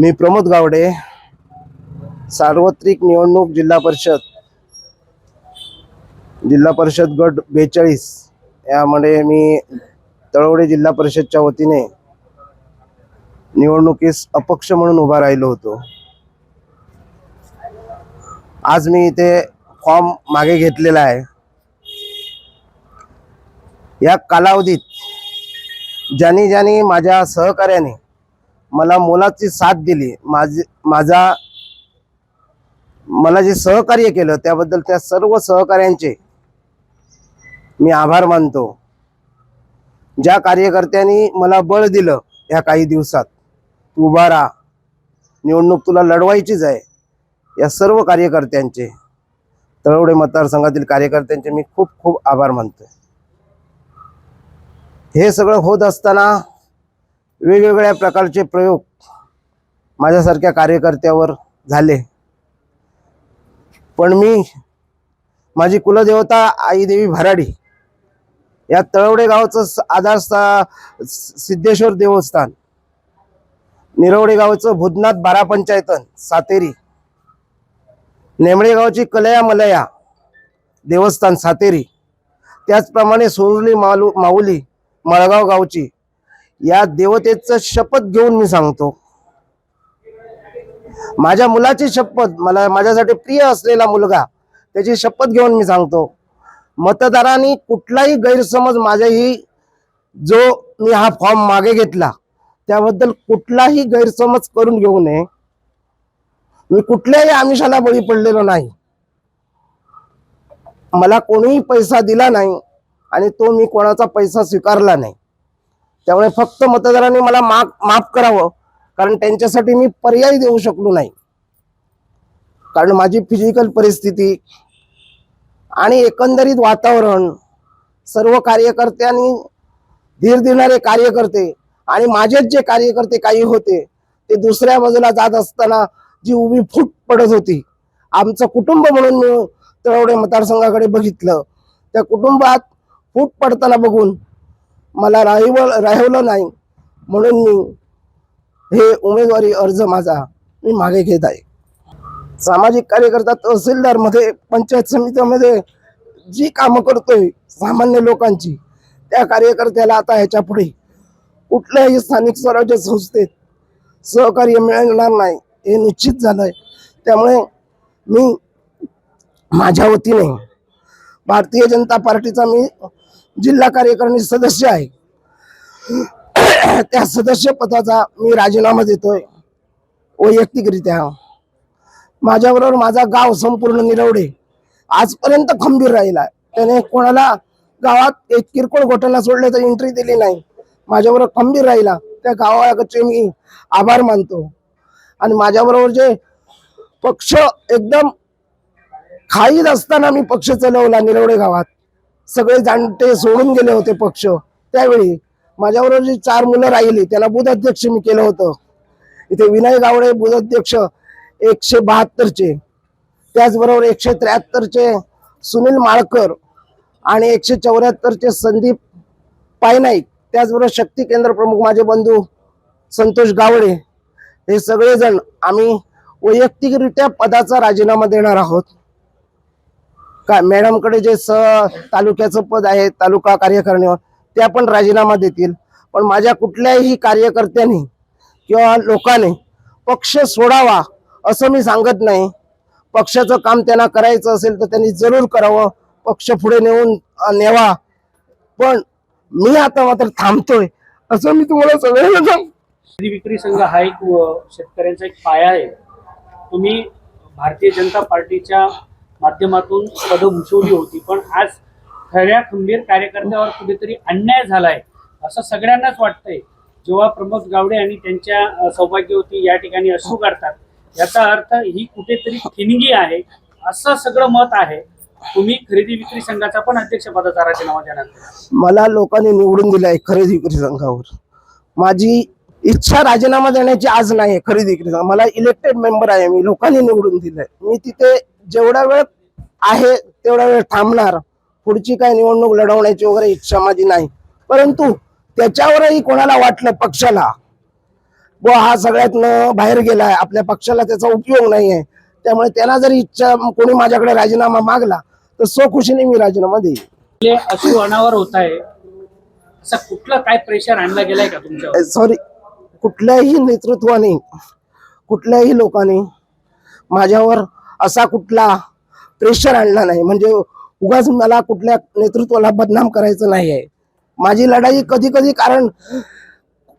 मी प्रमोद गावडे सार्वत्रिक निवडणूक जिल्हा परिषद जिल्हा परिषद गट बेचाळीस यामध्ये मी तळवडे जिल्हा परिषदच्या वतीने निवडणुकीस अपक्ष म्हणून उभा राहिलो होतो. आज मी इथे फॉर्म मागे घेतलेला आहे. या कालावधीत ज्यांनी ज्यांनी माझ्या सहकार्याने मला मोलाची साथ दिली. माझे माझा मला जे सहकार्य केलं त्याबद्दल त्या सर्व सहकार्यांचे मी आभार मानतो. ज्या कार्यकर्त्यांनी मला बळ दिलं ह्या काही दिवसात तू उभा राहा. निवडणूक तुला लढवायचीच आहे. या सर्व कार्यकर्त्यांचे तळवडे मतदारसंघातील कार्यकर्त्यांचे मी खूप खूप आभार मानतोय. हे सगळं होत असताना वेगवेगळ्या प्रकारचे प्रयोग माझ्यासारख्या कार्यकर्त्यावर झाले. पण मी माझी कुलदेवता आईदेवी भराडी या तळवडे गावचं आधारस्था सिद्धेश्वर देवस्थान निरवडे गावचं भूतनाथ बारा पंचायतन सातेरी नेमळे गावची कलया मलया देवस्थान सातेरी त्याचप्रमाणे सोनुली मालू माऊली मळगाव गावची या देवतेच शपथ घेऊन मी सांगतो. माझ्या मुलाची शपथ मला माझ्यासाठी प्रिय असलेला मुलगा त्याची शपथ घेऊन मी सांगतो. मतदारांनी कुठलाही गैरसमज माझ्याही जो मी हा फॉर्म मागे घेतला त्याबद्दल कुठलाही गैरसमज करून घेऊ नये. मी कुठल्याही आमिषाला बळी पडलेलो नाही. मला कोणीही पैसा दिला नाही आणि तो मी कोणाचा पैसा स्वीकारला नाही. त्यामुळे फक्त मतदारांनी मला माफ माफ करावं. कारण त्यांच्यासाठी मी पर्याय देऊ शकलो नाही. कारण माझी फिजिकल परिस्थिती आणि एकंदरीत वातावरण सर्व कार्यकर्त्यांनी धीर देणारे कार्यकर्ते आणि माझेच जे कार्यकर्ते काही होते ते दुसऱ्या बाजूला जात असताना जी उभी फूट पडत होती आमचं कुटुंब म्हणून मी तळवडे मतदारसंघाकडे बघितलं. त्या कुटुंबात फूट पडताना बघून मला राहिव राहिवलं नाही. म्हणून मी हे उमेदवारी अर्ज माझा मी मागे घेत आहे. सामाजिक कार्यकर्ता तहसीलदारमध्ये पंचायत समितीमध्ये जी कामं करतोय सामान्य लोकांची त्या कार्यकर्त्याला आता ह्याच्या पुढे कुठल्याही स्थानिक स्वराज्य संस्थेत सहकार्य मिळणार नाही हे निश्चित झालंय. त्यामुळे मी माझ्या वतीने भारतीय जनता पार्टीचा मी जिल्हा कार्यकारिणी सदस्य आहे. त्या सदस्य पदाचा मी राजीनामा देतोय. वैयक्तिकरित्या. माझ्याबरोबर माझा गाव संपूर्ण निरवडे. आजपर्यंत खंबीर राहिला. त्याने कोणाला गावात एक किरकोळ घोटाळा सोडले तर एंट्री दिली नाही. माझ्याबरोबर खंबीर राहिला. त्या गावाचे मी आभार मानतो. आणि माझ्याबरोबर जे पक्ष एकदम खाईत असताना मी पक्ष चालवला निरवडे गावात. सगळे जाणते सोडून गेले होते पक्ष. त्यावेळी माझ्याबरोबर जी चार मुलं राहिली त्याला बुध अध्यक्ष मी केलं होतं. इथे विनय गावडे बुध अध्यक्ष एकशे बहात्तरचे. त्याचबरोबर एकशे त्र्याहत्तरचे सुनील माळकर आणि एकशे चौऱ्याहत्तरचे संदीप पायनाईक. त्याचबरोबर शक्ती केंद्र प्रमुख माझे बंधू संतोष गावडे. हे सगळेजण आम्ही वैयक्तिकरित्या पदाचा राजीनामा देणार आहोत. का मॅडमकडे जे स तालुक्याचं पद आहे तालुका कार्यकारिणीवर त्या पण राजीनामा देतील. पण माझ्या कुठल्याही कार्यकर्त्यांनी किंवा लोकांनी पक्ष सोडावा असं मी सांगत नाही. पक्षाचं काम त्यांना करायचं असेल तर त्यांनी जरूर करावं पक्ष पुढे नेऊन नेवा. पण मी आता मात्र थांबतोय असं मी तुम्हाला सगळ्यांना सांग विक्री संघ हा एक शेतकऱ्यांचा एक पाया आहे. तुम्ही भारतीय जनता पार्टीच्या माध्यमातून पदं भूषवली होती. पण आज खऱ्या खंबीर कार्यकर्त्यावर कुठेतरी अन्याय झालाय असं सगळ्यांनाच वाटतंय. जेव्हा प्रमोद गावडे आणि त्यांच्या सौभाग्यवती या ठिकाणी अश्रू काढतात याचा अर्थ ही कुठेतरी ठिणगी आहे असं सगळं मत आहे. तुम्ही खरेदी विक्री संघाचा पण अध्यक्षपदाचा राजीनामा देणार मला लोकांनी निवडून दिलाय खरेदी विक्री संघावर. माझी इच्छा राजीनामा देण्याची आज नाही खरेदी विक्री संघ. मला इलेक्टेड मेंबर आहे मी लोकांनी निवडून दिलंय. मी तिथे जेवढा वेळ आहे तेवढा वेळ थांबणार. पुढची काय निवडणूक लढवण्याची वगैरे इच्छा माझी नाही. परंतु त्याच्यावरही कोणाला वाटलं पक्षाला? व हा सगळ्यातनं बाहेर गेलाय. आपल्या पक्षाला त्याचा उपयोग नाही आहे त्यामुळे त्यांना जर इच्छा कोणी माझ्याकडे राजीनामा मागला तर स्वखुशीने मी राजीनामा अश्रू अनावर होत आहे. असं कुठलं काय प्रेशर आणला गेलाय का तुमच्यावर? सॉरी कुठल्याही नेतृत्वाने कुठल्याही लोकांनी माझ्यावर असा कुठला प्रेशर आणला नाही. म्हणजे उगाच मला कुठल्या नेतृत्वाला बदनाम करायचं नाही आहे माझी लढाई कधी कधी कारण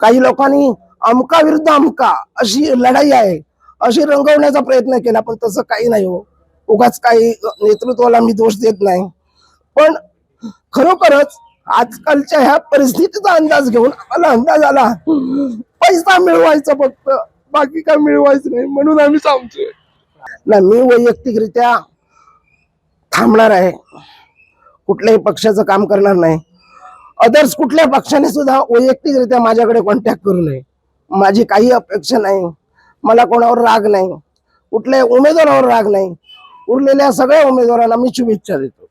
काही लोकांनी अमका विरुद्ध अमका अशी लढाई आहे. अशी रंगवण्याचा प्रयत्न केला पण तसं काही नाही हो. उगाच काही नेतृत्वाला मी दोष देत नाही. पण खरोखरच आजकालच्या ह्या परिस्थितीचा अंदाज घेऊन आम्हाला अंदाज आला. पैसा मिळवायचा फक्त बाकी काय मिळवायचं नाही म्हणून आम्ही सांगतोय नाही मी वैयक्तिकरित्या थांबणार आहे. कुठल्याही पक्षाचं काम करणार नाही. अदर्स कुठल्या पक्षाने सुद्धा वैयक्तिकरित्या माझ्याकडे कॉन्टॅक्ट करू नये. माझी काही अपेक्षा नाही. मला कोणावर राग नाही. कुठल्याही उमेदवारावर राग नाही. उरलेल्या सगळ्या उमेदवारांना मी शुभेच्छा देतो.